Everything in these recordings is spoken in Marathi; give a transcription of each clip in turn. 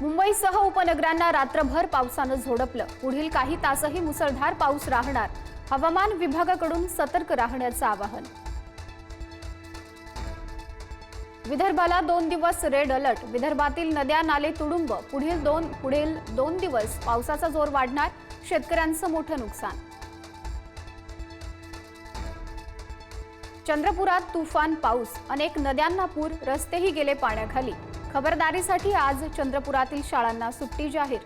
मुंबईसह उपनगरांना रात्रभर पावसानं झोडपलं. पुढील काही तासही मुसळधार पाऊस राहणार. हवामान विभागाकडून सतर्क राहण्याचं आवाहन. विदर्भाला दोन दिवस रेड अलर्ट. विदर्भातील नद्या नाले तुडुंब पुढील दोन पुढील दोन दिवस पावसाचा जोर वाढणार. शेतकऱ्यांचं मोठं नुकसान. चंद्रपुरात तुफान पाऊस. अनेक नद्यांना पूर रस्तेही गेले पाण्याखाली. खबरदारीसाठी आज चंद्रपुरातील शाळांना सुट्टी जाहीर.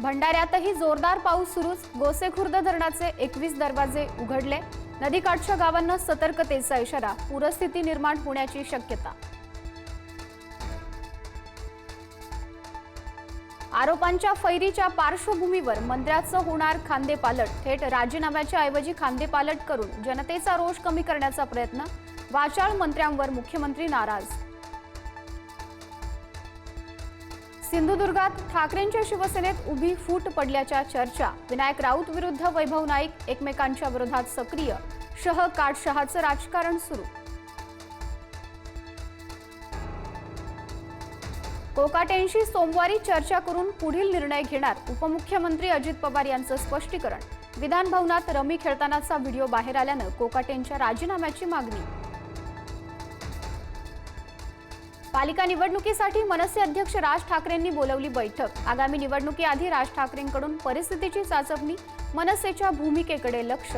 भंडाऱ्यातही जोरदार पाऊस सुरूच. गोसेखुर्द धरणाचे एकवीस दरवाजे उघडले. नदीकाठच्या गावांना सतर्कतेचा इशारा. पूरस्थिती निर्माण होण्याची शक्यता. आरोपांच्या फैरीच्या पार्श्वभूमीवर मंत्र्याचं होणार खांदेपालट. थेट राजीनाम्याच्या ऐवजी खांदेपालट करून जनतेचा रोष कमी करण्याचा प्रयत्न वाचाळ मंत्र्यांवर मुख्यमंत्री नाराज. सिंधुदुर्गात ठाकरेंच्या शिवसेनेत उभी फूट पडल्याच्या चर्चा. विनायक राऊत विरुद्ध वैभव नाईक एकमेकांच्या विरोधात सक्रिय. शह काटशहाचं राजकारण सुरू. कोकाटेंशी सोमवारी चर्चा करून पुढील निर्णय घेणार उपमुख्यमंत्री अजित पवार यांचं स्पष्टीकरण. विधान भवनात रमी खेळतानाचा व्हिडिओ बाहेर आल्यानं कोकाटेंच्या राजीनाम्याची मागणी. पालिका निवडणुकीसाठी मनसे अध्यक्ष राज ठाकरेंनी बोलवली बैठक. आगामी निवडणुकीआधी राज ठाकरेंकडून परिस्थितीची चाचपणी मनसेच्या भूमिकेकडे लक्ष.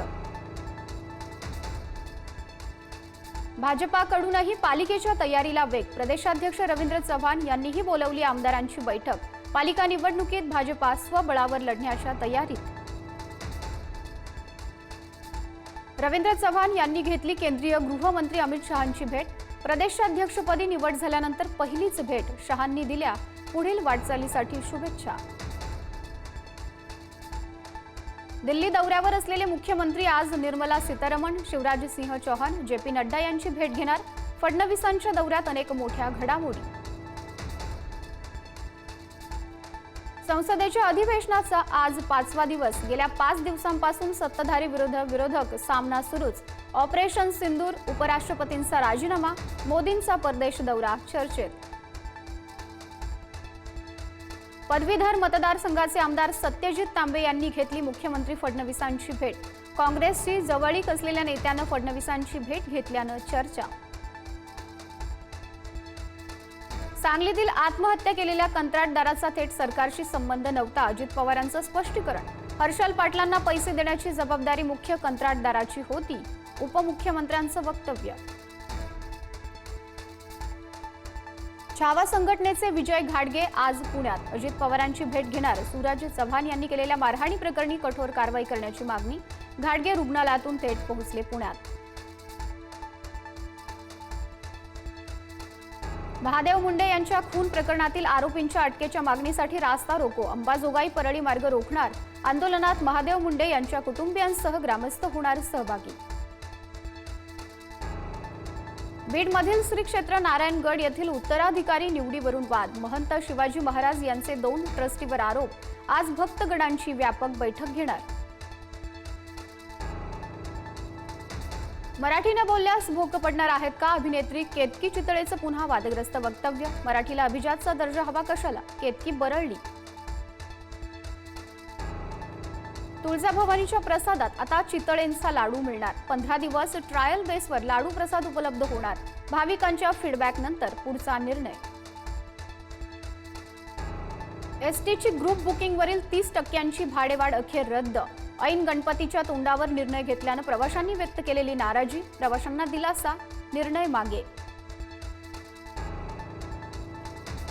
भाजपाकडूनही पालिकेच्या तयारीला वेग प्रदेशाध्यक्ष रवींद्र चव्हाण यांनीही बोलवली आमदारांची बैठक. पालिका निवडणुकीत भाजपा स्वबळावर लढण्याच्या तयारीत. रवींद्र चव्हाण यांनी घेतली केंद्रीय गृहमंत्री अमित शहांची भेट. प्रदेशाध्यक्षपदी निवड झाल्यानंतर पहिलीच भेट शहांनी दिल्या. पुढील वाटचालीसाठी शुभेच्छा. दिल्ली दौऱ्यावर असलेले मुख्यमंत्री आज निर्मला सीतारमण शिवराज सिंह चौहान जे पी नड्डा यांची भेट घेणार. फडणवीसांच्या दौऱ्यात अनेक मोठ्या घडामोडी. संसदेच्या अधिवेशनाचा आज पाचवा दिवस. गेल्या पाच दिवसांपासून सत्ताधारी विरोध विरोधक सामना सुरूच. ऑपरेशन सिंदूर उपराष्ट्रपतींचा राजीनामा मोदींचा परदेश दौरा चर्चेत. पदवीधर मतदारसंघाचे आमदार सत्यजित तांबे यांनी घेतली मुख्यमंत्री फडणवीसांची भेट. काँग्रेसची जवळीक असलेल्या नेत्यानं फडणवीसांची भेट घेतल्यानं चर्चा. सांगलीतील आत्महत्या केलेल्या कंत्राटदाराचा थेट सरकारशी संबंध नव्हता. अजित पवारांचं स्पष्टीकरण. हर्षल पाटलांना पैसे देण्याची जबाबदारी मुख्य कंत्राटदाराची होती उपमुख्यमंत्र्यांचं वक्तव्य. छावा संघटनेचे विजय घाडगे आज पुण्यात. अजित पवारांची भेट घेणार सूरज चव्हाण यांनी केलेल्या मारहाणी प्रकरणी कठोर कारवाई करण्याची मागणी. घाडगे रुग्णालयातून थेट पोहोचले पुण्यात. महादेव मुंडे यांच्या खून प्रकरणातील आरोपींच्या अटकेच्या मागणीसाठी रास्ता रोको अंबाजोगाई परळी मार्ग रोखणार आंदोलनात महादेव मुंडे यांच्या कुटुंबियांसह ग्रामस्थ होणार सहभागी. बीडमधील श्री क्षेत्र नारायणगड येथील उत्तराधिकारी निवडीवरून वाद महंत शिवाजी महाराज यांचे दोन ट्रस्टीवर आरोप आज भक्तगणांची व्यापक बैठक घेणार. मराठी न बोलल्यास भोक पडणार आहेत का अभिनेत्री केतकी चितळेचं पुन्हा वादग्रस्त वक्तव्य? मराठीला अभिजातचा दर्जा हवा कशाला? केतकी बरळली. तुळजाभवानीच्या प्रसादात आता चितळेंचा लाडू मिळणार. पंधरा दिवस ट्रायल बेसवर लाडू प्रसाद उपलब्ध होणार. भाविकांच्या फीडबॅक नंतर पुढचा निर्णय. एसटीची ग्रुप बुकिंगवरील तीस टक्क्यांची भाडेवाढ अखेर रद्द. ऐन गणपतीच्या तोंडावर निर्णय घेतल्यानं प्रवाशांनी व्यक्त केलेली नाराजी प्रवाशांना दिलासा निर्णय मागे.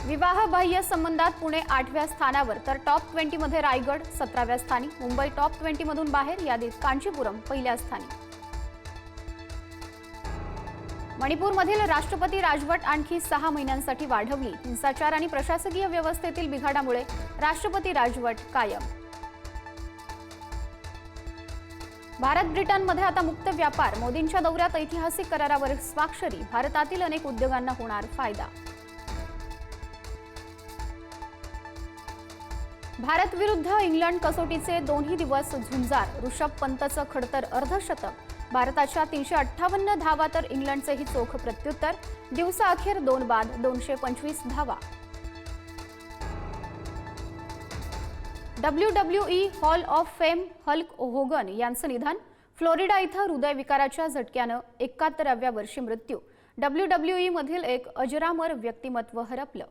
विवाह बाह्य संबंधात पुणे आठव्या स्थानावर तर टॉप ट्वेंटीमध्ये रायगड सतराव्या स्थानी मुंबई टॉप ट्वेंटीमधून बाहेर यादीत कांचीपुरम पहिल्या स्थानी. मणिपूरमधील राष्ट्रपती राजवट आणखी सहा महिन्यांसाठी वाढवली. हिंसाचार आणि प्रशासकीय व्यवस्थेतील बिघाडामुळे राष्ट्रपती राजवट कायम. भारत ब्रिटनमध्ये आता मुक्त व्यापार. मोदींच्या दौऱ्यात ऐतिहासिक करारावर स्वाक्षरी. भारतातील अनेक उद्योगांना होणार फायदा. भारत विरुद्ध इंग्लंड कसोटीचे दोन्ही दिवस झुंजार. ऋषभ पंतचं खडतर अर्धशतक. भारताच्या तीनशे अठ्ठावन्न धावा तर इंग्लंडचेही चोख प्रत्युत्तर. दिवसा अखेर दोन बाद दोनशे पंचवीस धावा. W W E hall of fame Hulk Hogan यांचं निधन. फ्लोरिडा इथं हृदयविकाराच्या झटक्यानं एकाहत्तराव्या वर्षी मृत्यू. डब्ल्यू डब्ल्यू ई मधील एक अजरामर व्यक्तिमत्व हरपलं.